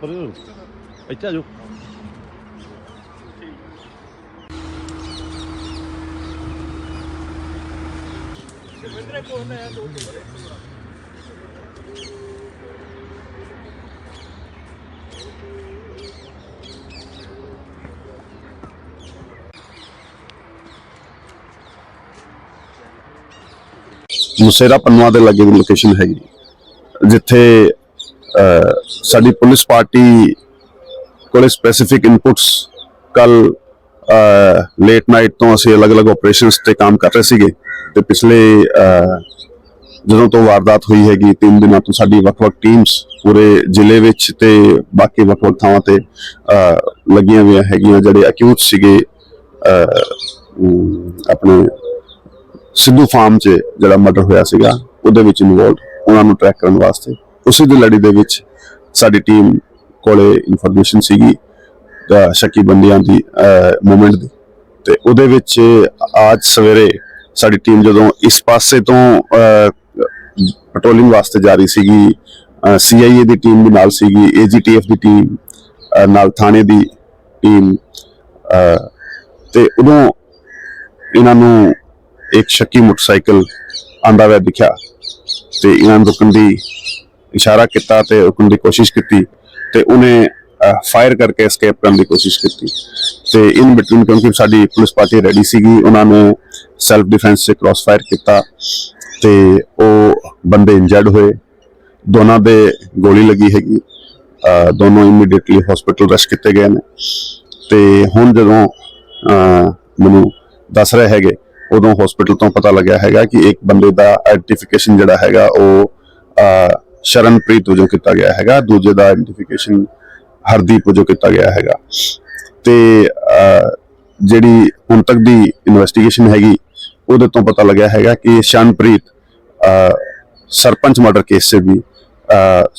ਪਰ ਇੱਥੇ ਆ ਜਾਓ। ਮੁਸੇਰਾ ਪੰਨਵਾ ਦੇ ਲਾਗੇ ਦੀ ਲੋਕੇਸ਼ਨ ਹੈਗੀ ਜਿੱਥੇ ਸਾਡੀ ਪੁਲਿਸ ਪਾਰਟੀ ਕੋਲੇ ਸਪੈਸੀਫਿਕ ਇਨਪੁਟਸ ਕੱਲ ਲੇਟ ਨਾਈਟ ਤੋਂ ਅਸੀਂ ਅਲੱਗ-ਅਲੱਗ ਆਪਰੇਸ਼ਨਸ ਤੇ ਕੰਮ ਕਰ ਰਹੇ ਸੀਗੇ ਤੇ ਪਿਛਲੇ ਜਦੋਂ ਤੋਂ ਵਾਰਦਾਤ ਹੋਈ ਹੈਗੀ, ਤਿੰਨ ਦਿਨਾਂ ਤੋਂ ਸਾਡੀ ਵੱਖ-ਵੱਖ ਟੀਮਸ ਪੂਰੇ ਜ਼ਿਲ੍ਹੇ ਵਿੱਚ ਤੇ ਬਾਕੀ ਵੱਖ-ਵੱਖ ਥਾਵਾਂ ਤੇ ਲੱਗੀਆਂ ਹੋਈਆਂ ਹੈਗੀਆਂ, ਜਿਹੜੇ ਅਕਿਊਜ਼ ਸੀਗੇ ਆਪਣੇ ਸਿੱਧੂ ਫਾਰਮ 'ਚ ਜਿਹੜਾ ਮਰਡਰ ਹੋਇਆ ਸੀਗਾ, ਉਹਦੇ ਵਿੱਚ ਇਨਵੋਲਡ ਉਹਨਾਂ ਨੂੰ ਟਰੈਕ ਕਰਨ ਵਾਸਤੇ। ਉਸੇ ਦੀ ਲੜੀ ਦੇ ਵਿੱਚ ਸਾਡੀ ਟੀਮ ਕੋਲੇ ਇਨਫੋਰਮੇਸ਼ਨ ਸੀਗੀ ਅਹ ਸ਼ੱਕੀ ਬੰਦਿਆਂ ਦੀ ਮੂਵਮੈਂਟ ਦੀ। ਤੇ ਉਹਦੇ ਵਿੱਚ ਅੱਜ ਸਵੇਰੇ ਸਾਡੀ ਟੀਮ ਜਦੋਂ ਇਸ ਪਾਸੇ ਤੋਂ ਪੈਟਰੋਲਿੰਗ ਵਾਸਤੇ ਜਾ ਰਹੀ ਸੀਗੀ ਸੀਆਈਏ ਦੀ ਟੀਮ ਵੀ ਨਾਲ ਸੀਗੀ ਏਜੀਟੀਐਫ ਦੀ ਟੀਮ ਨਾਲ ਥਾਣੇ ਦੀ ਟੀਮ ਤੇ ਉਦੋਂ ਇਹਨਾਂ ਨੂੰ ਇੱਕ ਸ਼ੱਕੀ ਮੋਟਰਸਾਈਕਲ ਆਂਦਾ ਹੋਇਆ ਦਿਖਿਆ। ਤੇ ਇਹਨਾਂ ਨੂੰ ਰੁਕਣ ਦੀ ਇਸ਼ਾਰਾ ਕੀਤਾ ਤੇ ਰੁਕਣ ਦੀ ਕੋਸ਼ਿਸ਼ ਕੀਤੀ ਤੇ ਉਹਨੇ ਫਾਇਰ ਕਰਕੇ ਐਸਕੇਪ ਕਰਨ ਦੀ ਕੋਸ਼ਿਸ਼ ਕੀਤੀ। ਤੇ ਇਨ ਬਿਟਵੀਨ ਕਿਉਂਕਿ ਸਾਡੀ ਪੁਲਿਸ ਪਾਰਟੀ ਰੈਡੀ ਸੀਗੀ, ਉਹਨਾਂ ਨੇ ਸੈਲਫ ਡਿਫੈਂਸ 'ਚ ਕ੍ਰਾਸ ਫਾਇਰ ਕੀਤਾ ਤੇ ਉਹ ਬੰਦੇ ਇੰਜਰਡ ਹੋਏ। ਦੋਨਾਂ ਦੇ ਗੋਲੀ ਲੱਗੀ ਹੈਗੀ। ਦੋਨੋਂ ਇਮੀਡੀਏਟਲੀ ਹਸਪੀਟਲ ਰਸ਼ ਕੀਤੇ ਗਏ ਨੇ। ਤੇ ਹੁਣ ਜਦੋਂ ਮੈਨੂੰ ਦੱਸ ਰਹੇ ਹੈਗੇ, ਉਦੋਂ ਹਸਪੀਟਲ ਤੋਂ ਪਤਾ ਲੱਗਿਆ ਹੈਗਾ ਕਿ ਇੱਕ ਬੰਦੇ ਦਾ ਆਈਡੈਂਟੀਫਿਕੇਸ਼ਨ ਜਿਹੜਾ ਹੈਗਾ ਉਹ ਸ਼ਰਨਪ੍ਰੀਤ ਵਜੋਂ ਕੀਤਾ ਗਿਆ ਹੈਗਾ, ਦੂਜੇ ਦਾ ਆਈਡੈਂਟੀਫਿਕੇਸ਼ਨ ਹਰਦੀਪ ਵਜੋਂ ਕੀਤਾ ਗਿਆ ਹੈਗਾ। ਤੇ ਜਿਹੜੀ ਹੁਣ ਤੱਕ ਦੀ ਇਨਵੈਸਟੀਗੇਸ਼ਨ ਹੈਗੀ, ਉਹਦੇ ਤੋਂ ਪਤਾ ਲੱਗਿਆ ਹੈਗਾ ਕਿ ਸ਼ਰਨਪ੍ਰੀਤ ਸਰਪੰਚ ਮਰਡਰ ਕੇਸ 'ਚ ਵੀ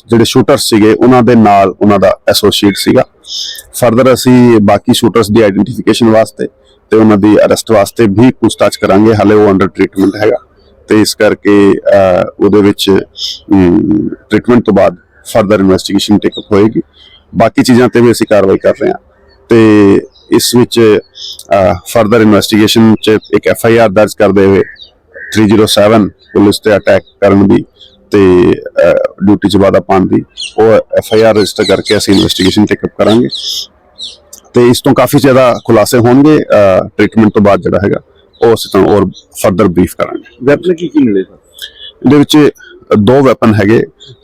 ਜਿਹੜੇ ਸ਼ੂਟਰ ਸੀਗੇ, ਉਹਨਾਂ ਦੇ ਨਾਲ ਉਹਨਾਂ ਦਾ ਐਸੋਸੀਏਟ ਸੀਗਾ। ਫਰਦਰ ਅਸੀਂ ਬਾਕੀ ਸ਼ੂਟਰਸ ਦੀ ਆਈਡੈਂਟੀਫਿਕੇਸ਼ਨ ਵਾਸਤੇ ਤੇ ਉਹਨਾਂ ਦੀ ਅਰੈਸਟ ਵਾਸਤੇ ਵੀ ਪੁੱਛਤਾਛ ਕਰਾਂਗੇ, ਹਾਲੇ ਉਹ ਅੰਡਰ ਟ੍ਰੀਟਮੈਂਟ ਹੈਗਾ। ਤੇ ਇਸ ਕਰਕੇ ਉਹਦੇ ਵਿੱਚ ਟ੍ਰੀਟਮੈਂਟ ਤੋਂ ਬਾਅਦ ਫਰਦਰ ਇਨਵੈਸਟੀਗੇਸ਼ਨ ਟੇਕਅਪ ਹੋਏਗੀ। ਬਾਕੀ ਚੀਜ਼ਾਂ ਤੇ ਵੀ ਅਸੀਂ ਕਾਰਵਾਈ ਕਰ ਰਹੇ ਹਾਂ। ਤੇ ਇਸ ਵਿੱਚ ਫਰਦਰ ਇਨਵੈਸਟੀਗੇਸ਼ਨ ਚ ਇੱਕ ਐਫ ਆਈ ਆਰ ਦਰਜ ਕਰਦੇ ਹੋਏ 307 ਪੁਲਿਸ ਤੇ ਅਟੈਕ ਕਰਨ ਦੀ ਤੇ ਡਿਊਟੀ ਚ ਵਾਧਾ ਪਾਉਣ ਦੀ, ਉਹ ਐਫ ਆਈ ਆਰ ਰਜਿਸਟਰ ਕਰਕੇ ਅਸੀਂ ਇਨਵੈਸਟੀਗੇਸ਼ਨ ਟੇਕਅਪ ਕਰਾਂਗੇ। ਤੇ ਇਸ ਤੋਂ ਕਾਫੀ ਜ਼ਿਆਦਾ ਖੁਲਾਸੇ ਹੋਣਗੇ ਟ੍ਰੀਟਮੈਂਟ ਤੋਂ ਬਾਅਦ ਜਿਹੜਾ ਹੈਗਾ। ਅਸੀਂ ਤੁਹਾਨੂੰ ਹੋਰ ਫਰਦਰ ਬਰੀਫ ਕਰਾਂਗੇ। ਵੈਪਨ ਕੀ ਕੀ ਮਿਲੇ ਸਰ? ਇਹਦੇ ਵਿੱਚ ਦੋ ਵੈਪਨ ਹੈਗੇ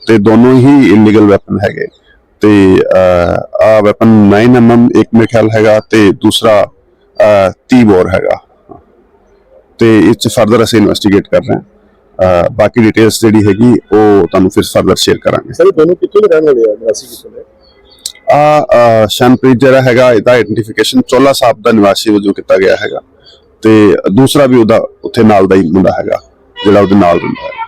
ਤੇ ਦੋਨੋਂ ਹੀ ਇਲੀਗਲ ਵੈਪਨ ਹੈਗੇ। ਤੇ ਆਹ ਵੈਪਨ 9mm ਇੱਕ ਮੇਰੇ ਖਿਆਲ ਹੈਗਾ ਤੇ ਦੂਸਰਾ ਅਹ, 30 ਬੋਰ ਹੈਗਾ। ਤੇ ਇਸ ਚ ਫਰਦਰ ਅਸੀਂ ਇਨਵੈਸਟੀਗੇਟ ਕਰ ਰਹੇ ਹਾਂ। ਬਾਕੀ ਡਿਟੇਲਸ ਜਿਹੜੀ ਹੈਗੀ ਉਹ ਤੁਹਾਨੂੰ ਫਿਰ ਫਰਦਰ ਸ਼ੇਅਰ ਕਰਾਂਗੇ। ਸਰ ਦੋਨੋਂ ਕਿੱਥੋਂ ਰਹਿਣ ਵਾਲੇ ਆ? ਨਿਵਾਸੀ ਕਿੱਥੋਂ ਦੇ ਆ? ਸ਼ਨਪ੍ਰੀਤ ਜਿਹੜਾ ਹੈਗਾ ਇਹਦਾ ਆਈਡੈਂਟੀਫਿਕੇਸ਼ਨ ਚੋਲਾ ਸਾਹਿਬ ਦਾ ਨਿਵਾਸੀ ਵਜੋਂ ਕੀਤਾ ਗਿਆ ਹੈਗਾ। ਤੇ ਦੂਸਰਾ ਵੀ ਉਹਦਾ ਉੱਥੇ ਨਾਲ ਦਾ ਹੀ ਮੁੰਡਾ ਹੈਗਾ, ਜਿਹੜਾ ਉਹਦੇ ਨਾਲ ਰਹਿੰਦਾ ਹੈ।